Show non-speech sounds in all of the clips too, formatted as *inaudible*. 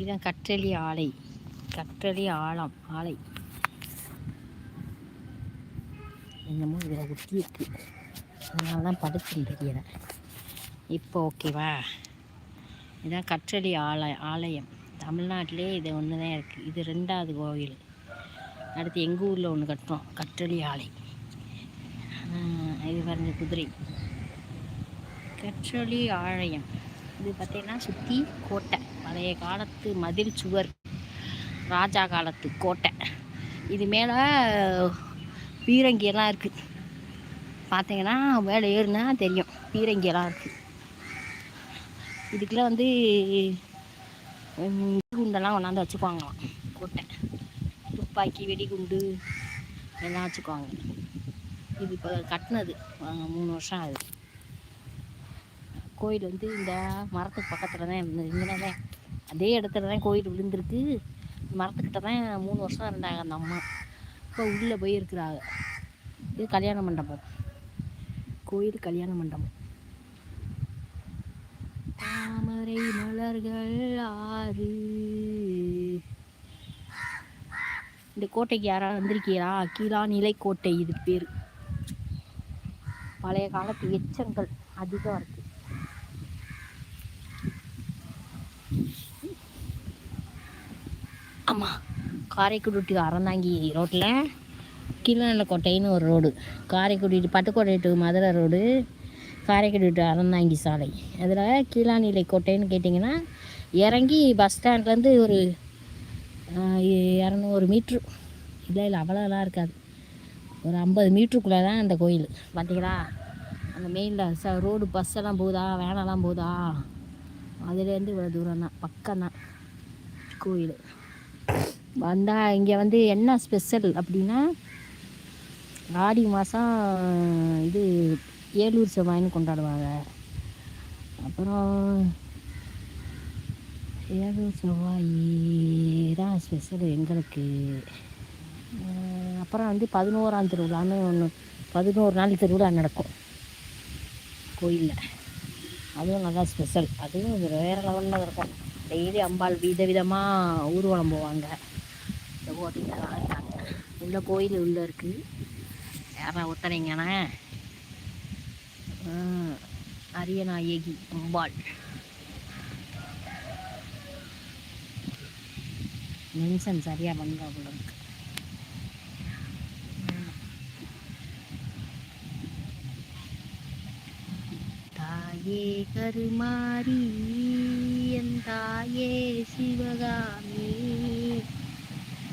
இதுதான் கற்றளி ஆலை. கற்றளி ஆழம் ஆலை. என்னமோ இதில் ஒட்டி இருக்கு அதனால தான் படுத்துன்னு இப்போ ஓகேவா இதுதான் கற்றளி ஆலய ஆலயம். தமிழ்நாட்டிலே இது ஒன்று தான் இருக்குது இது ரெண்டாவது கோவில். அடுத்து எங்கள் ஊரில் ஒன்று கட்டுறோம் கற்றளி ஆலை. இது பாருங்க குதிரை. கற்றளி ஆலயம். இது பார்த்தீங்கன்னா சுற்றி கோட்டை. பழைய காலத்து மதில் சுவர் ராஜா காலத்து கோட்டை. இது மேலே பீரங்கியெல்லாம் இருக்குது பார்த்தீங்கன்னா மேலே ஏறுனா தெரியும் பீரங்கியெல்லாம் இருக்குது இதுக்குள்ள வந்து குண்டெல்லாம் கொண்டாந்து வச்சுக்குவாங்களாம் கோட்டை. துப்பாக்கி வெடிகுண்டு எல்லாம் வச்சுக்குவாங்க. இது இப்போ கட்டினது மூணு வருஷம் ஆகுது. கோயில் வந்து இந்த மரத்துக்கு பக்கத்தில் தான் இருந்தது இங்கே தான் அதே இடத்துல தான் கோயில் விழுந்திருக்கு. மரத்துக்கிட்ட தான் மூணு வருஷம் இருந்தாங்க அந்த அம்மா. இப்போ உள்ளே போய் இருக்கிறாங்க இது கல்யாண மண்டபம். கோயில் கல்யாண மண்டபம். தாமரை மலர்கள் ஆறு. இந்த கோட்டைக்கு யாராவது வந்திருக்கீங்களா? கீழா நிலைக்கோட்டை இது பேர். பழைய காலத்து எச்சங்கள் அதிகம் இருக்கு. ஆமாம் காரைக்குடி டு அறந்தாங்கி ரோட்டில் கீழநிலக்கோட்டைன்னு ஒரு road Karaikudi Pattukkottai to Madurai road Karaikudi to Aranthangi சாலை. அதில் கீழாநிலை கோட்டைன்னு கேட்டிங்கன்னா இறங்கி பஸ் ஸ்டாண்ட்லேருந்து ஒரு இரநூறு மீட்ரு இல்லை இல்லை அவ்வளோலாம் இருக்காது. ஒரு ஐம்பது மீட்டருக்குள்ளே தான் அந்த கோயில். பார்த்தீங்களா அந்த மெயினில் ச ரோடு பஸ்ஸெல்லாம் போகுதா? வேனெல்லாம் போகுதா? அதுலேருந்து இவ்வளோ தூரம் தான் பக்கம் தான் கோயில். வந்தால் இங்கே வந்து என்ன ஸ்பெஷல் அப்படின்னா ஆடி மாதம் இது ஏலூர் செவ்வாயின்னு கொண்டாடுவாங்க. அப்புறம் ஏலூர் செவ்வாய் தான் ஸ்பெஷல் எங்களுக்கு அப்புறம் வந்து பதினோராம் திருவிழான்னு ஒன்று பதினோரு நாள் திருவிழா நடக்கும் கோயிலில். அதுவும் நல்லா ஸ்பெஷல் அதுவும் வேறு லெவலில் இருக்கும். டெய்லி அம்பாள் வித விதமாக ஊர்வலம் போவாங்க இந்த கோட்டையில் உள்ள கோயில் உள்ளே இருக்குது யாரா ஒத்தனைங்கண்ணே அரியநாயகி அம்பாள். மென்ஷன் சரியாக பண்ணுறா போல இருக்கு. தாயே கருமாரி என் தாயே சிவகாமி.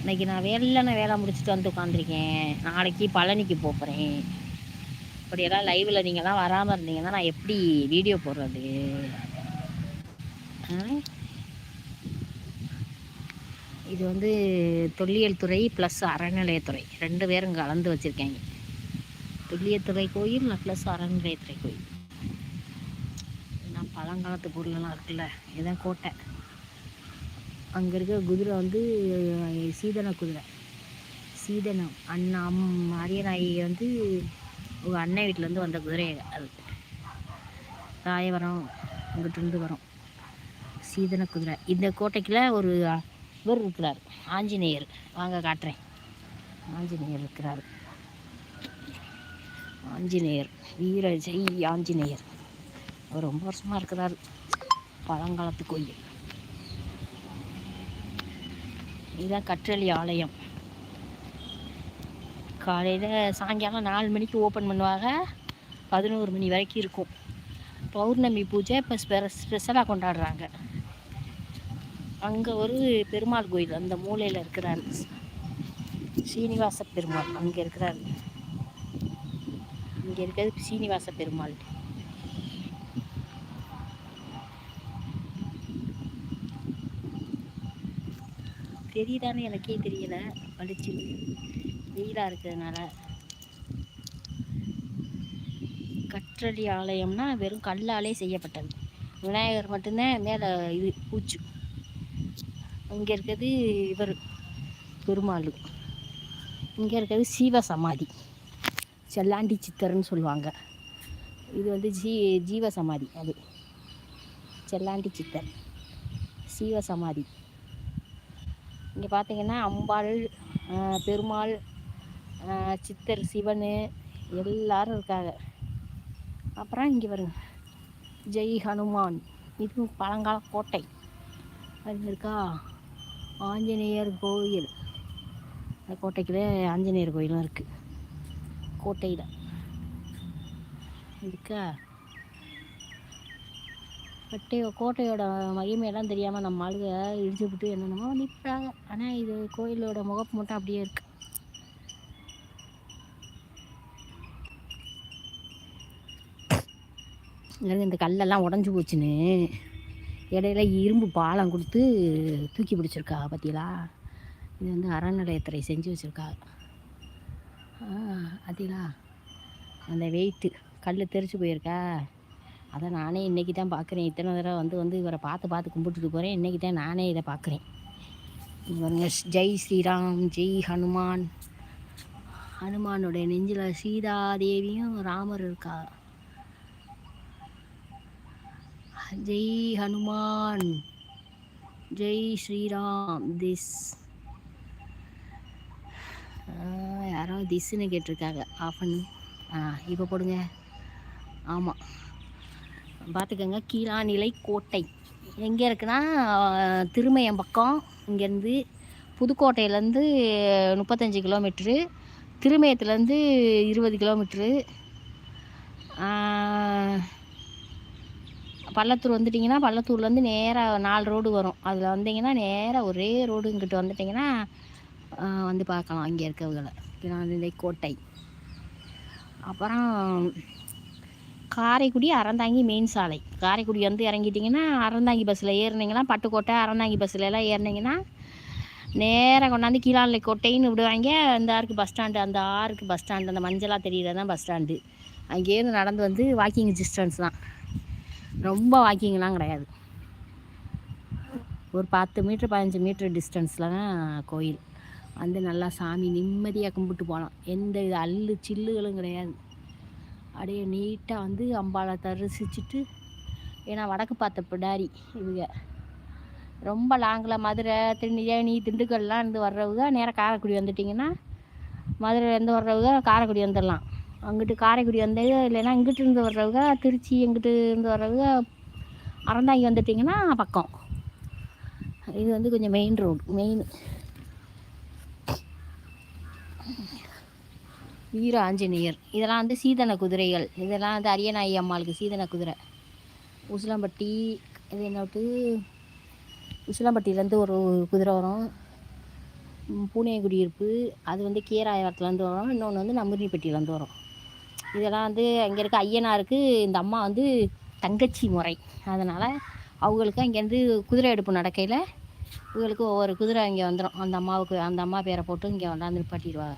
இன்னைக்கு நான் வேலைன்னு வேலை முடிச்சுட்டு வந்து உட்காந்துருக்கேன் நாளைக்கு பழனிக்கு போகிறேன் இப்படியெல்லாம் லைவில் நீங்கள்லாம் வராமல் இருந்தீங்கன்னா நான் எப்படி வீடியோ போடுறது? ஆ? இது வந்து தொல்லியல் துறை ப்ளஸ் அறநிலையத்துறை. ரெண்டு பேரும் கலந்து வச்சுருக்காங்க தொல்லியத்துறை கோயில் ப்ளஸ் அறநிலையத்துறை கோயில். பழங்காலத்து பொருளெல்லாம் இருக்குல்ல இதுதான் கோட்டை. அங்கே இருக்க குதிரை வந்து சீதன குதிரை. சீதனம் அண்ணா அம் அரியநாயகி வந்து உங்கள் அண்ணன் வீட்டிலேருந்து வந்த குதிரை அது. ராயவரம் இங்கிட்டிருந்து வரும். சீதன குதிரை. இந்த கோட்டைக்குள்ள ஒரு இவர் இருக்கிறார் ஆஞ்சநேயர். வாங்க காட்டுறேன். ஆஞ்சநேயர் இருக்கிறார். ஆஞ்சநேயர். வீரஜெய் ஆஞ்சநேயர். அவர் ரொம்ப வருஷமாக இருக்கிறார் பழங்காலத்து கோயில். இதுதான் கற்றளி ஆலயம். காலையில் சாயங்காலம் நாலு மணிக்கு ஓப்பன் பண்ணுவாங்க. பதினோரு மணி வரைக்கும் இருக்கும். பௌர்ணமி பூஜை இப்போ ஸ்பெ ஸ்பெஷலாக கொண்டாடுறாங்க. அங்கே ஒரு பெருமாள் கோயில் அந்த மூலையில் இருக்கிறார். சீனிவாச பெருமாள் அங்கே இருக்கிறார். இங்கே இருக்கிறது சீனிவாச பெருமாள். தெரியுதான்னு எனக்கே தெரியலை. படிச்சு வெயிலாக இருக்கிறதுனால. கற்றளி ஆலயம்னா வெறும் கல்லாலே செய்யப்பட்டது. விநாயகர் மட்டும்தான் மேலே இது பூச்சு. இங்கே இருக்கிறது இவர் பெருமாள். இங்கே இருக்கிறது சீவ சமாதி. செல்லாண்டி சித்தர்னு சொல்லுவாங்க. இது வந்து ஜீ ஜீவ சமாதி அது. செல்லாண்டி சித்தர். சீவ சமாதி. இங்கே பார்த்தீங்கன்னா அம்பாள் பெருமாள் சித்தர் சிவன் எல்லாரும் இருக்காங்க. அப்புறம் இங்கே வருங்க ஜெய் ஹனுமான். இது பழங்கால கோட்டை. அது இருக்கா? ஆஞ்சநேயர் கோயில். அந்த கோட்டைக்குள்ளே ஆஞ்சநேயர் கோயிலும் இருக்குது கோட்டையில் இருக்கா கோட்டை கோட்டையோட மகிமையெல்லாம் தெரியாமல் நம்ம ஆளுக இடிச்சு விட்டு என்னென்னமோ நிற்கிறாங்க ஆனால் இது கோயிலோட முகப்பு மட்டும் அப்படியே இருக்கு. இந்த கல்லெல்லாம் உடஞ்சி போச்சுன்னு. இடையில இரும்பு பாலம் கொடுத்து தூக்கி பிடிச்சிருக்கா பார்த்தீங்களா இது வந்து அறநிலையத்துறை செஞ்சு வச்சுருக்கா. பார்த்தீங்களா அந்த வெயிட்டு கல் தெரிச்சு போயிருக்கா. அதை நானே இன்றைக்கி தான் பார்க்குறேன். இத்தனை தடவை வந்து வந்து இவரை பார்த்து பார்த்து கும்பிட்டுட்டு போகிறேன் இன்றைக்கி தான் நானே இதை பார்க்குறேன். இவருங்க ஜெய் ஸ்ரீராம் ஜெய் ஹனுமான். ஹனுமானுடைய நெஞ்சில் சீதாதேவியும் ராமர் இருக்கா? ஜெய் ஹனுமான். ஜெய் ஸ்ரீராம் திஸ். யாரோ திஸ்ன்னு கேட்டிருக்காங்க. ஆஃப் பண்ணு. ஆ இப்போ போடுங்க. ஆமாம் பார்த்துக்கோங்க கீழாநிலை கோட்டை. எங்கே இருக்குன்னா திருமயம் பக்கம் இங்கேருந்து புதுக்கோட்டையிலேருந்து முப்பத்தஞ்சு கிலோமீட்ரு திருமயத்துலேருந்து இருபது கிலோமீட்ரு. பள்ளத்தூர் வந்துட்டிங்கன்னா பள்ளத்தூர்லேருந்து நேராக நாலு ரோடு வரும். அதில் வந்தீங்கன்னா நேராக ஒரே ரோடு இங்கிட்ட வந்துட்டிங்கன்னா வந்து பார்க்கலாம் இங்கே இருக்கவங்களை. கீழாநிலை கோட்டை. அப்புறம் காரைக்குடி அறந்தாங்கி மெயின் சாலை. காரைக்குடி வந்து இறங்கிட்டிங்கன்னா அறந்தாங்கி பஸ்ஸில் ஏறினீங்கன்னா பட்டுக்கோட்டை அறந்தாங்கி பஸ்ஸில் எல்லாம் ஏறினீங்கன்னா நேராக கொண்டாந்து கீழாநிலை கோட்டைன்னு விடுவாங்க. அந்த ஆறுக்கு பஸ் ஸ்டாண்டு அந்த ஆறுக்கு பஸ் ஸ்டாண்டு அந்த மஞ்சளாக தெரியுறது தான் பஸ் ஸ்டாண்டு அங்கேருந்து நடந்து வந்து வாக்கிங் டிஸ்டன்ஸ் தான். ரொம்ப வாக்கிங்லாம் கிடையாது. ஒரு பத்து மீட்ரு பதினஞ்சு மீட்ரு டிஸ்டன்ஸில் தான் கோயில். வந்து நல்லா சாமி நிம்மதியாக கும்பிட்டு போகலாம் எந்த இது அல்லு சில்லுகளும் கிடையாது. அப்படியே நீட்டாக வந்து அம்பாளை தரிசிச்சுட்டு ஏன்னா வடக்கு பார்த்த பிடாரி இவங்க. ரொம்ப லாங்கில் மதுரை திருநெல்வேலி திண்டுக்கல்லாம் இருந்து வர்றவங்க நேராக காரைக்குடி வந்துட்டிங்கன்னா மதுரையிலேருந்து வர்றவங்க காரைக்குடி வந்துடலாம். அங்கிட்டு காரைக்குடி வந்து இல்லைன்னா இங்கிட்டு இருந்து வர்றவங்க திருச்சி எங்கிட்டு இருந்து வர்றவங்க அறந்தாங்கி வந்துட்டிங்கன்னா பக்கம். இது வந்து கொஞ்சம் மெயின் ரோடு மெயின் வீர ஆஞ்சநேயர். இதெல்லாம் வந்து சீதன குதிரைகள். இதெல்லாம் வந்து அரியநாயி அம்மாளுக்கு சீதன குதிரை. உசிலம்பட்டி இது என்னட்டு உசிலம்பட்டியிலேருந்து ஒரு குதிரை வரும். பூனே குடியிருப்பு. அது வந்து கீராயத்துலேருந்து வரும். இன்னொன்று வந்து நம்பூரிப்பட்டியிலேருந்து வரும். இதெல்லாம் வந்து அங்கே இருக்க ஐயனாருக்கு இந்த அம்மா வந்து தங்கச்சி முறை. அதனால் அவங்களுக்கு அங்கேருந்து குதிரை எடுப்பு நடக்கையில் இவங்களுக்கு ஒவ்வொரு குதிரை இங்கே வந்துடும் அந்த அம்மாவுக்கு அந்த அம்மா பேரை போட்டு இங்கே கொண்டாந்து நிப்பாட்டிடுவாங்க.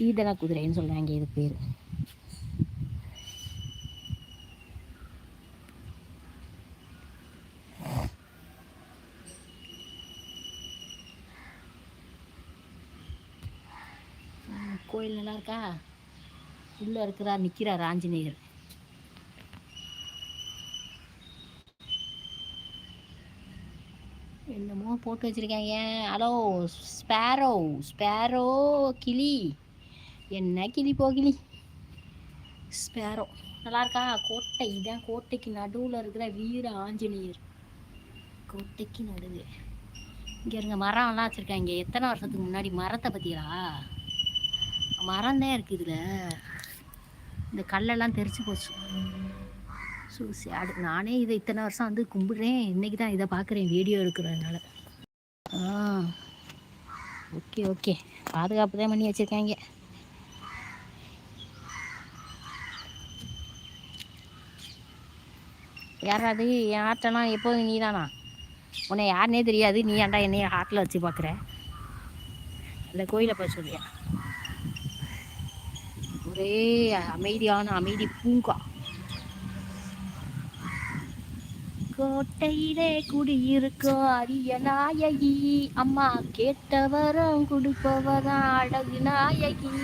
சீதன குதிரைன்னு சொல்கிறாங்க இது பேர். கோயில் நல்லா இருக்கா? உள்ளே இருக்கிறார் நிற்கிறார் ஆஞ்சநேயர் என்னமோ போட்டு வச்சுருக்காங்க. ஹலோ ஸ்பேரோ ஸ்பேரோ கிளி. என்ன கிளி போகிளி ஸ்பேரோ. நல்லா இருக்கா கோட்டை இதான் கோட்டைக்கு நடுவில் இருக்கிற வீர ஆஞ்சநேயர். கோட்டைக்கு நடுவு. இங்கே இருங்க மரம்லாம் வச்சுருக்காங்க எத்தனை வருஷத்துக்கு முன்னாடி மரத்தை பற்றியா மரம் தான் இருக்குது இதில். இந்த கல்லெல்லாம் தெரிச்சு போச்சு. சூசி அடு நானே இதை இத்தனை வருஷம் வந்து கும்பிடுறேன். இன்றைக்கி தான் இதை பார்க்குறேன் வீடியோ எடுக்கிறதுனால. ஆ. Okay okay. பாதுகாப்பு தான் பண்ணி வச்சுருக்காங்க. யாராவது என் ஹார்ட்டெல்லாம் எப்போதும் நீ தானா உன்னை யாருனே தெரியாது. நீ ஏன்டா என்னைய ஹார்ட்டில் வச்சு பார்க்குற அந்த கோயிலை போய் சொல்லியா ஒரே அமைதியான அமைதி பூங்கா. கோட்டையிலே குடியிருக்கோ அரிய நாயகி. அம்மா கேட்டவரம் கொடுப்பவதான் அழகு நாயகி.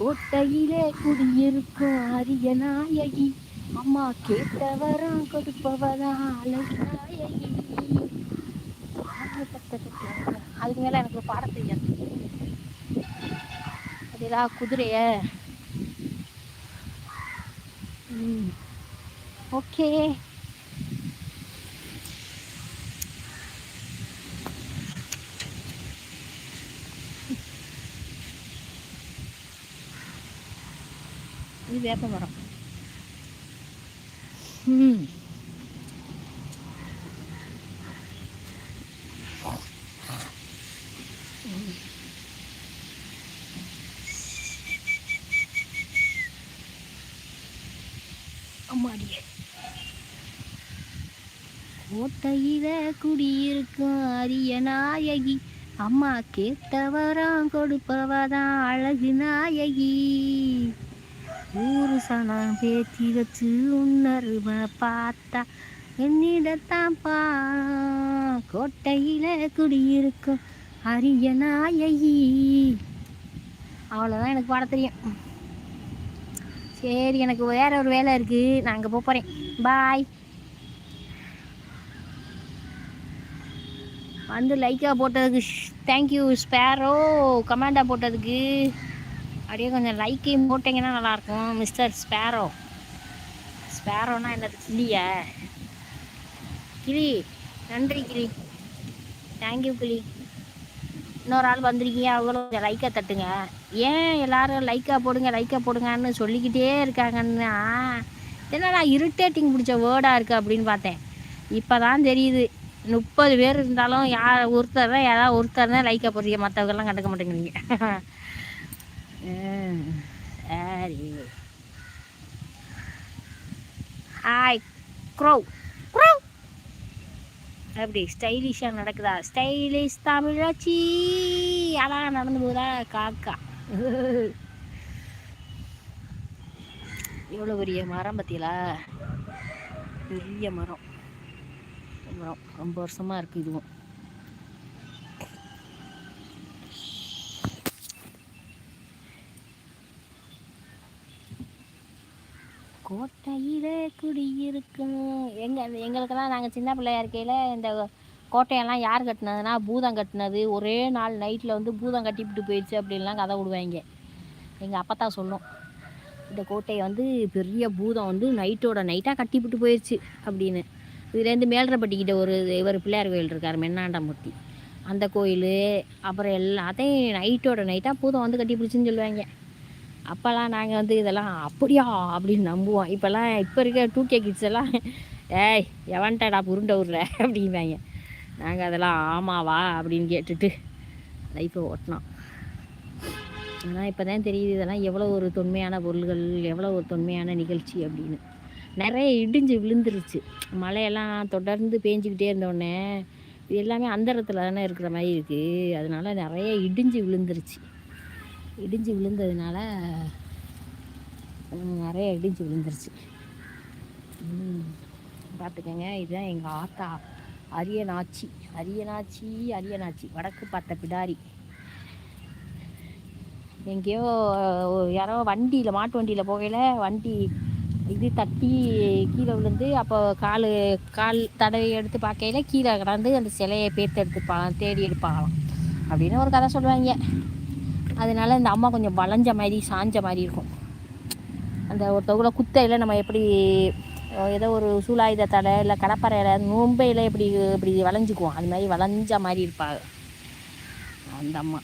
கோட்டையிலே குடியிருக்கும் அரிய நாயகி அம்மா கேட்டவரம் கொடுப்பவரம் அழகு நாயகி அதுக்கு மேலே எனக்கு பாட தெரியாது. அதேதா குதிரைய? ஓகே. இது வேப்ப மரம். ம். கோட்டையில குடியிருக்கும் அரிய நாயகி அம்மா கேட்டவரம் கொடுப்பவதான் அழகு நாயகி. ஊரு சனம் பேத்தி வச்சு உன்னருவ பார்த்தா என்னிடத்தான் பா. கோட்டையில குடியிருக்கும் அரிய நாயகி. அவ்வளோதான் எனக்கு பாட தெரியும். சரி எனக்கு வேற ஒரு வேலை இருக்கு. நான் அங்கே போகிறேன் பாய் வந்து லைக்காக போட்டதுக்கு தேங்க்யூ ஸ்பேரோ கமெண்டாக போட்டதுக்கு. அப்படியே கொஞ்சம் லைக்கையும் போட்டிங்கன்னா நல்லாயிருக்கும் மிஸ்டர் ஸ்பேரோ ஸ்பேரோனா என்னது? கிளியா? கிளி. நன்றி கிளி. தேங்க்யூ கிளி. இன்னொரு ஆள் வந்திருக்கீங்க அவங்களும் கொஞ்சம் லைக்காக தட்டுங்க. ஏன் எல்லாரும் லைக்காக போடுங்க லைக்காக போடுங்கன்னு சொல்லிக்கிட்டே இருக்காங்கன்னா என்னடா இரிட்டேட்டிங் பிடிச்ச வேர்டாக இருக்குது அப்படின்னு பார்த்தேன். இப்போ தான் தெரியுது. முப்பது பேர் இருந்தாலும் யார் ஒருத்தர் தான் யாராவது ஒருத்தர் தான் லைக்காக போடுறீங்க. மற்றவங்கெல்லாம் கண்டுக்க மாட்டேங்கிறீங்க. *laughs* சரி ஹாய் க்ரோ க்ரோ அப்படி ஸ்டைலிஷாக நடக்குதா? ஸ்டைலிஷ் தமிழாச்சி அதான் நடந்து போதா காக்கா. எவ்வளோ பெரிய மரம் பார்த்தீங்களா பெரிய மரம். மரம் ரொம்ப வருஷமாக இருக்குது இதுவும். கோட்டையில குடியிருக்கும்? எங்க எங்களுக்கெல்லாம் நாங்கள் சின்ன பிள்ளையா இருக்கையில் இந்த கோட்டையெல்லாம் யார் கட்டினதுன்னா பூதம் கட்டினது. ஒரே நாள் நைட்டில் வந்து பூதம் கட்டிவிட்டு போயிடுச்சு அப்படின்லாம் கதை விடுவாங்க எங்கள் அப்பா தான் சொல்லும். இந்த கோட்டையை வந்து பெரிய பூதம் வந்து நைட்டோட நைட்டாக கட்டிவிட்டு போயிடுச்சு அப்படின்னு. இதுலேருந்து மேல்றப்பட்டிக்கிட்ட ஒரு இவர் பிள்ளையார் கோயில் இருக்கார் மென்னாண்டமூர்த்தி. அந்த கோயில் அப்புறம் எல்லாத்தையும் நைட்டோட நைட்டாக பூதம் வந்து கட்டி பிடிச்சின்னு சொல்லுவாங்க அப்போல்லாம் நாங்கள் வந்து இதெல்லாம் அப்படியா? அப்படின்னு நம்புவோம். இப்போல்லாம் இப்போ இருக்க டூ கே கிட்ஸ் எல்லாம் ஏய் எவன்டா புருண்டை விட்ற அப்படிம்பாங்க. நாங்கள் அதெல்லாம் ஆமாவா? அப்படின்னு கேட்டுட்டு லைஃப்பை ஓட்டினோம். ஆனால் இப்போ தான் தெரியுது இதெல்லாம் எவ்வளோ ஒரு தொன்மையான பொருள்கள் எவ்வளோ ஒரு தொன்மையான நிகழ்ச்சி அப்படின்னு. நிறைய இடிஞ்சு விழுந்துருச்சு. மழையெல்லாம் தொடர்ந்து பேஞ்சிக்கிட்டே இருந்தோடனே இது எல்லாமே அந்தரத்தில் தானே இருக்கிற மாதிரி இருக்குது அதனால் நிறைய இடிஞ்சு விழுந்துருச்சு. இடிஞ்சு விழுந்ததுனால நிறைய இடிஞ்சு விழுந்துருச்சு. பார்த்துக்கோங்க பார்த்துக்கங்க. இதுதான் எங்கள் ஆத்தா. அரியநாச்சி. அரியநாச்சி அரியநாச்சி. வடக்கு பார்த்த பிடாரி. எங்கேயோ யாரோ வண்டியில் மாட்டு வண்டியில் போகையில் வண்டி இது தட்டி கீழே விழுந்து அப்போ கால் கால் தடவை எடுத்து பார்க்கையில கீழே கிடந்து அந்த சிலையை பேர்த்து எடுத்துப்பாங்க தேடி எடுப்பாங்களாம். அப்படின்னு ஒரு கதை சொல்லுவாங்க. அதனால இந்த அம்மா கொஞ்சம் வளைஞ்ச மாதிரி சாஞ்ச மாதிரி இருக்கும். அந்த ஒருத்தவங்கள குத்தையில் நம்ம எப்படி ஏதோ ஒரு சூலாயுத இல்லை கடப்பறையில் நோம்பையில் எப்படி இப்படி வளைஞ்சுக்குவோம். அது மாதிரி வளைஞ்ச மாதிரி இருப்பாங்க அந்த அம்மா.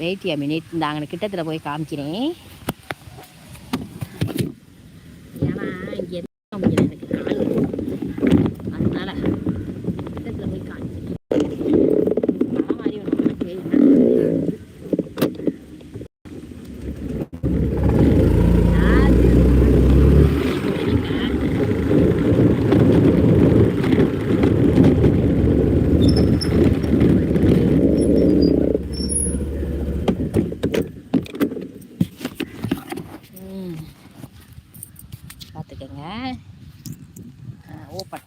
Wait a minute? இந்த அங்கே கிட்டத்தில் போய் காமிக்கிறேன் ஏன்னா இங்கே இருக்க முடியல எனக்கு கால் அதனால கிட்டத்தில் போய் காமிக்கிறேன் மழை மாதிரி ஒன்று உனக்கு என்ன ம் பார்த்துக்கங்க ஓப்பன்.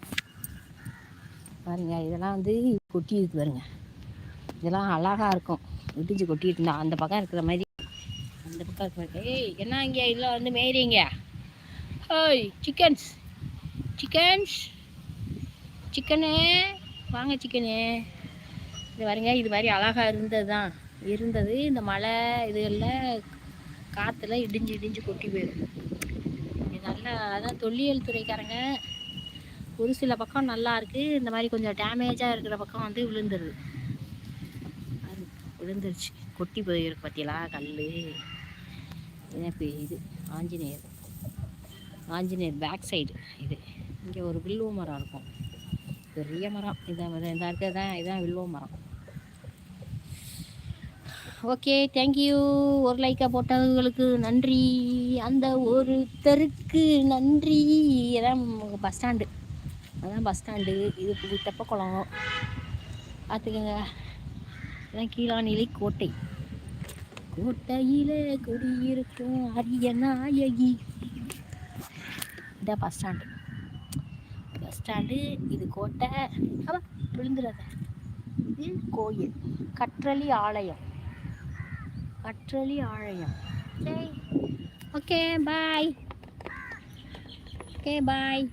பாருங்க இதெல்லாம் வந்து கொட்டி இருக்கு பாருங்க. இதெல்லாம் அழகா இருக்கும். இடிஞ்சு கொட்டிட்டு இருந்தா அந்த பக்கம் இருக்கிற மாதிரி. அந்த பக்கம் இருக்கிற ஏய் என்ன இங்கே? இதில் வந்து மேயிறீங்க ஹோய் சிக்கன்ஸ் சிக்கன்ஸ் சிக்கனு வாங்க சிக்கனு இது பாருங்க இது மாதிரி அழகாக இருந்தது தான் இருந்தது. இந்த மழை இதுகளில் காற்றுல இடிஞ்சு இடிஞ்சு கொட்டி போயிடும் இது நல்லா அதான் தொல்லியல் துறைக்காரங்க. ஒரு சில பக்கம் நல்லா இருக்குது இந்த மாதிரி கொஞ்சம் டேமேஜாக இருக்கிற பக்கம் வந்து விழுந்துருது. அது விழுந்துருச்சு. கொட்டி போயிருக்கு பார்த்தீங்களா கல் இதான் இப்போ இது ஆஞ்சநேயர். ஆஞ்சநேயர் பேக் சைடு இது. இங்கே ஒரு வில்லுவ மரம் இருக்கும். பெரிய மரம். இதான் இந்த இருக்கிறது தான் இதான் வில்வ மரம். ஓகே தேங்க்யூ ஒரு லைக்காக போட்டவங்களுக்கு நன்றி. அந்த ஒருத்தருக்கு நன்றி. இதான் பஸ் ஸ்டாண்டு அதான் பஸ் ஸ்டாண்டு இது புது தெப்பக்குளம். பார்த்துக்கோங்க இதான் கீழாநிலை கோட்டை. கோட்டையில குடியிருக்கும் அரிய நாயகி. இதான் பஸ் ஸ்டாண்டு பஸ் ஸ்டாண்டு இது கோட்டை. அவ விழுந்துடாத. இது கோயில். கற்றளி ஆலயம். கற்றளி ஆலயம். Okay bye okay bye